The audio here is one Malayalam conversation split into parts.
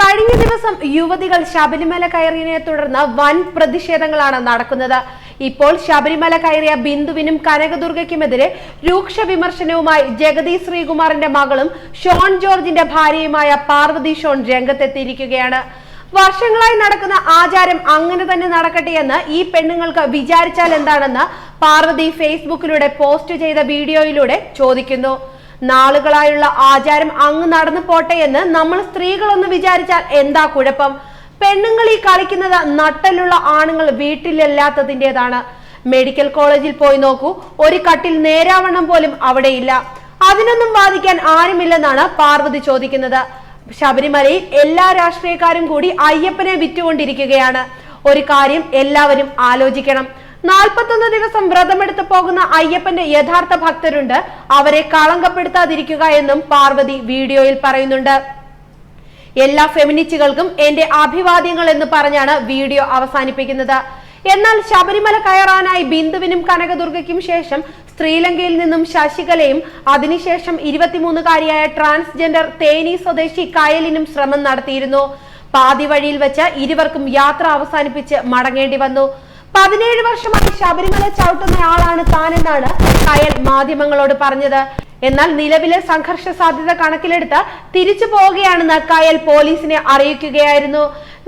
കഴിഞ്ഞ ദിവസം യുവതികൾ ശബരിമല കയറിയതിനെ തുടർന്ന് വൻ പ്രതിഷേധങ്ങളാണ് നടക്കുന്നത്. ഇപ്പോൾ ശബരിമല കയറിയ ബിന്ദുവിനും കനകദുർഗയ്ക്കുമെതിരെ രൂക്ഷ വിമർശനവുമായി ജഗതി ശ്രീകുമാറിന്റെ മകളും ഷോൺ ജോർജിന്റെ ഭാര്യയുമായ പാർവതി ഷോൺ രംഗത്തെത്തിയിരിക്കുകയാണ്. വർഷങ്ങളായി നടക്കുന്ന ആചാരം അങ്ങനെ തന്നെ നടക്കട്ടെ എന്ന് ഈ പെണ്ണുങ്ങൾക്ക് വിചാരിച്ചാൽ എന്താണെന്ന് പാർവതി ഫേസ്ബുക്കിലൂടെ പോസ്റ്റ് ചെയ്ത വീഡിയോയിലൂടെ ചോദിക്കുന്നു. നാളുകളായുള്ള ആചാരം അങ്ങ് നടന്നു പോട്ടെ എന്ന് നമ്മൾ സ്ത്രീകളൊന്ന് വിചാരിച്ചാൽ എന്താ കുഴപ്പം? പെണ്ണുങ്ങൾ ഈ കളിക്കുന്നത് നട്ടലുള്ള ആണുങ്ങൾ വീട്ടിലല്ലാത്തതിന്റെതാണ്. മെഡിക്കൽ കോളേജിൽ പോയി നോക്കൂ ഒരു കട്ടിൽ നേരാവണ്ണം പോലും അവിടെയില്ല. അതിനൊന്നും വാദിക്കാൻ ആരുമില്ലെന്നാണ് പാർവതി ചോദിക്കുന്നത്. ശബരിമലയിൽ എല്ലാ രാഷ്ട്രീയക്കാരും കൂടി അയ്യപ്പനെ വിറ്റുകൊണ്ടിരിക്കുകയാണ്. ഒരു കാര്യം എല്ലാവരും ആലോചിക്കണം. നാൽപ്പത്തൊന്ന് ദിവസം വ്രതമെടുത്ത് പോകുന്ന അയ്യപ്പന്റെ യഥാർത്ഥ ഭക്തരുണ്ട്. അവരെ കളങ്കപ്പെടുത്താതിരിക്കുക എന്നും പാർവതി വീഡിയോയിൽ പറയുന്നുണ്ട്. എല്ലാ ഫെമിനിസ്റ്റുകൾക്കും എന്റെ അഭിവാദ്യങ്ങൾ എന്ന് പറഞ്ഞാണ് വീഡിയോ അവസാനിപ്പിക്കുന്നത്. എന്നാൽ ശബരിമല കയറാനായി ബിന്ദുവിനും കനകദുർഗയ്ക്കും ശേഷം ശ്രീലങ്കയിൽ നിന്നും ശശികലയും അതിനുശേഷം ഇരുപത്തിമൂന്നുകാരിയായ ട്രാൻസ്ജെൻഡർ തേനി സ്വദേശി കയലിനും ശ്രമം നടത്തിയിരുന്നു. പാതി വഴിയിൽ വെച്ച് ഇരുവർക്കും യാത്ര അവസാനിപ്പിച്ച് മടങ്ങേണ്ടി വന്നു. പതിനേഴ് വർഷമായി ശബരിമല ചവിട്ടുന്ന ആളാണ് താനെന്നാണ് കയൽ മാധ്യമങ്ങളോട് പറഞ്ഞത്. എന്നാൽ നിലവിലെ സംഘർഷ സാധ്യത കണക്കിലെടുത്ത് തിരിച്ചു പോവുകയാണെന്ന് കയൽ പോലീസിനെ അറിയിക്കുകയായിരുന്നു.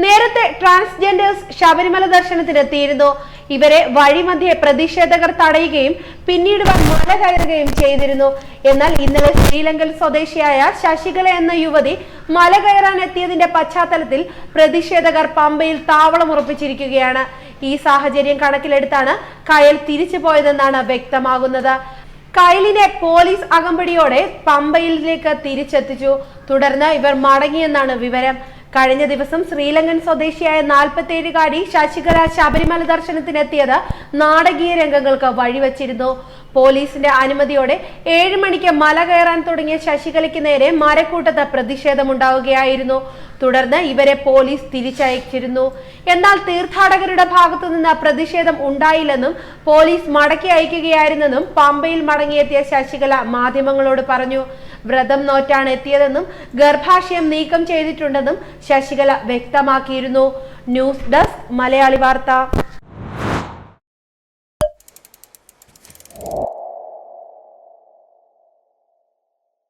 നേരത്തെ ട്രാൻസ്ജെൻഡേഴ്സ് ശബരിമല ദർശനത്തിന് എത്തിയിരുന്നു ഇവരെ വഴിമധ്യേ പ്രതിഷേധകർ തടയുകയും പിന്നീട് മല കയറുകയും ചെയ്തിരുന്നു. എന്നാൽ ഇന്നലെ ശ്രീലങ്കൻ സ്വദേശിയായ ശശികല എന്ന യുവതി മല കയറാൻ എത്തിയതിന്റെ പശ്ചാത്തലത്തിൽ പ്രതിഷേധകർ പമ്പയിൽ താവളം ഉറപ്പിച്ചിരിക്കുകയാണ്. ഈ സാഹചര്യം കണക്കിലെടുത്താണ് കയൽ തിരിച്ചു പോയതെന്നാണ് വ്യക്തമാകുന്നത്. കയലിനെ പോലീസ് അകമ്പടിയോടെ പമ്പയിലേക്ക് തിരിച്ചെത്തിച്ചു. തുടർന്ന് ഇവർ മടങ്ങിയെന്നാണ് വിവരം. കഴിഞ്ഞ ദിവസം ശ്രീലങ്കൻ സ്വദേശിയായ നാൽപ്പത്തി ഏഴുകാരി ശശികല ശബരിമല ദർശനത്തിനെത്തിയത് നാടകീയ രംഗങ്ങൾക്ക് വഴിവെച്ചിരുന്നു. പോലീസിന്റെ അനുമതിയോടെ ഏഴ് മണിക്ക് മല കയറാൻ തുടങ്ങിയ ശശികലയ്ക്ക് നേരെ മരക്കൂട്ടത്ത് പ്രതിഷേധമുണ്ടാവുകയായിരുന്നു. തുടർന്ന് ഇവരെ പോലീസ് തിരിച്ചയച്ചിരുന്നു. എന്നാൽ തീർത്ഥാടകരുടെ ഭാഗത്തു നിന്ന് പ്രതിഷേധം ഉണ്ടായില്ലെന്നും പോലീസ് മടക്കി അയക്കുകയായിരുന്നെന്നും പമ്പയിൽ മടങ്ങിയെത്തിയ ശശികല മാധ്യമങ്ങളോട് പറഞ്ഞു. വ്രതം നോറ്റാണ് എത്തിയതെന്നും ഗർഭാശയം നീക്കം ചെയ്തിട്ടുണ്ടെന്നും ശശികല വ്യക്തമാക്കിയിരുന്നു. ന്യൂസ് ഡെസ്ക് മലയാളി വാർത്ത.